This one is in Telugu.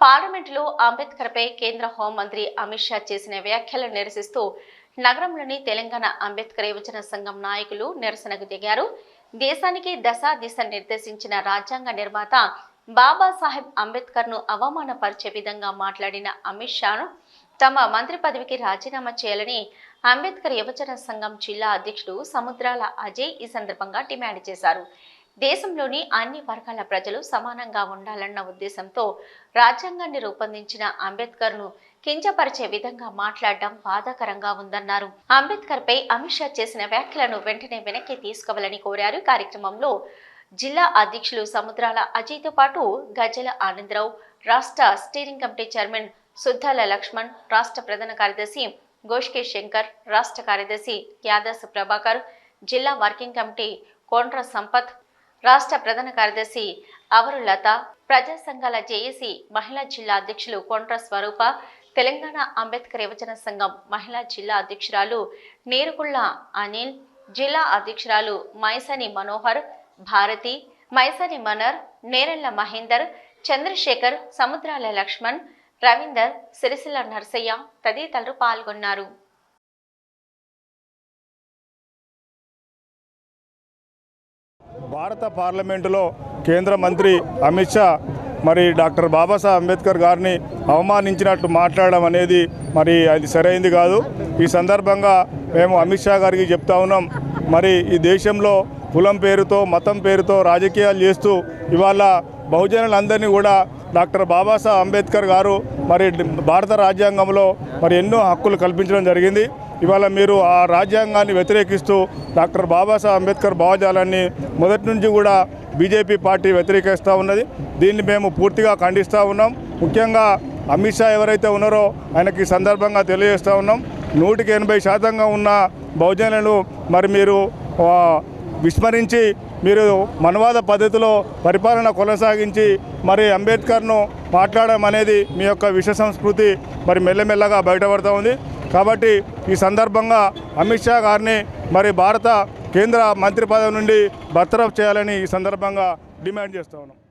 పార్లమెంటులో అంబేద్కర్పై కేంద్ర హోంమంత్రి అమిత్ షా చేసిన వ్యాఖ్యలను నిరసిస్తూ నగరంలోని తెలంగాణ అంబేద్కర్ యువజన సంఘం నాయకులు నిరసనకు దిగారు. దేశానికి దశ దిశ నిర్దేశించిన రాజ్యాంగ నిర్మాత బాబాసాహెబ్ అంబేద్కర్ను అవమానపరిచే విధంగా మాట్లాడిన అమిత్ షాను తమ మంత్రి పదవికి రాజీనామా చేయాలని అంబేద్కర్ యువజన సంఘం జిల్లా అధ్యక్షుడు సముద్రాల అజయ్ ఈ సందర్భంగా డిమాండ్ చేశారు. దేశంలోని అన్ని వర్గాల ప్రజలు సమానంగా ఉండాలన్న ఉద్దేశంతో రాజ్యాంగాన్ని రూపొందించిన అంబేద్కర్ను కించపరిచే విధంగా మాట్లాడడం బాధాకరంగా ఉందన్నారు. అంబేద్కర్ పై అమిత్ షా చేసిన వ్యాఖ్యలను వెంటనే వెనక్కి తీసుకోవాలని కోరారు. కార్యక్రమంలో జిల్లా అధ్యక్షులు సముద్రాల అజయ్తో పాటు గజల ఆనందరావు రాష్ట్ర steering committee chairman Suddala Laxman రాష్ట్ర ప్రధాన కార్యదర్శి గోష్కే శంకర్ రాష్ట్ర కార్యదర్శి యాదాస్ ప్రభాకర్ జిల్లా వర్కింగ్ కమిటీ కోండ్ర సంపత్ రాష్ట్ర ప్రధాన కార్యదర్శి అవరు లత ప్రజా సంఘాల జేఏసీ మహిళా జిల్లా అధ్యక్షులు కొండ్ర స్వరూప తెలంగాణ అంబేద్కర్ యువజన సంఘం మహిళా జిల్లా అధ్యక్షురాలు నీరుగుళ్ళ అనిల్ జిల్లా అధ్యక్షురాలు మైసని మనోహర్ భారతి మైసని మనర్ నేరెళ్ళ మహేందర్ చంద్రశేఖర్ సముద్రాల లక్ష్మణ్ రవీందర్ సిరిసిల్ల నర్సయ్య తదితరులు పాల్గొన్నారు. భారత పార్లమెంటులో కేంద్ర మంత్రి అమిత్ షా మరి డాక్టర్ బాబాసాహెబ్ అంబేద్కర్ గారిని అవమానించినట్టు మాట్లాడడం అనేది మరి అది సరైంది కాదు. ఈ సందర్భంగా మేము అమిత్ షా గారికి చెప్తా ఉన్నాం మరి ఈ దేశంలో కులం పేరుతో మతం పేరుతో రాజకీయాలు చేస్తూ ఇవాళ బహుజనులందరినీ కూడా డాక్టర్ బాబాసాహెబ్ అంబేద్కర్ గారు మరి భారత రాజ్యాంగంలో మరి ఎన్నో హక్కులు కల్పించడం జరిగింది. ఇవాళ మీరు ఆ రాజ్యాంగాన్ని వ్యతిరేకిస్తూ డాక్టర్ బాబాసాహెబ్ అంబేద్కర్ భావజాలాన్ని మొదటి నుంచి కూడా బీజేపీ పార్టీ వ్యతిరేకిస్తూ ఉన్నది. దీన్ని మేము పూర్తిగా ఖండిస్తూ ఉన్నాం. ముఖ్యంగా అమిత్ షా ఎవరైతే ఉన్నారో ఆయనకి సందర్భంగా తెలియజేస్తూ ఉన్నాం. నూటికి ఎనభై శాతంగా ఉన్న బహుజనులను మరి మీరు విస్మరించి మీరు మనవాద పద్ధతిలో పరిపాలన కొనసాగించి మరి అంబేద్కర్ను మాట్లాడడం అనేది మీ యొక్క విశ్వ సంస్కృతి మరి మెల్లమెల్లగా బయటపడుతూ ఉంది. కాబట్టి ఈ సందర్భంగా అమిత్ షా గారిని మరి భారత కేంద్ర మంత్రి పదవి నుండి బర్తరఫ్ చేయాలని ఈ సందర్భంగా డిమాండ్ చేస్తూ ఉన్నాం.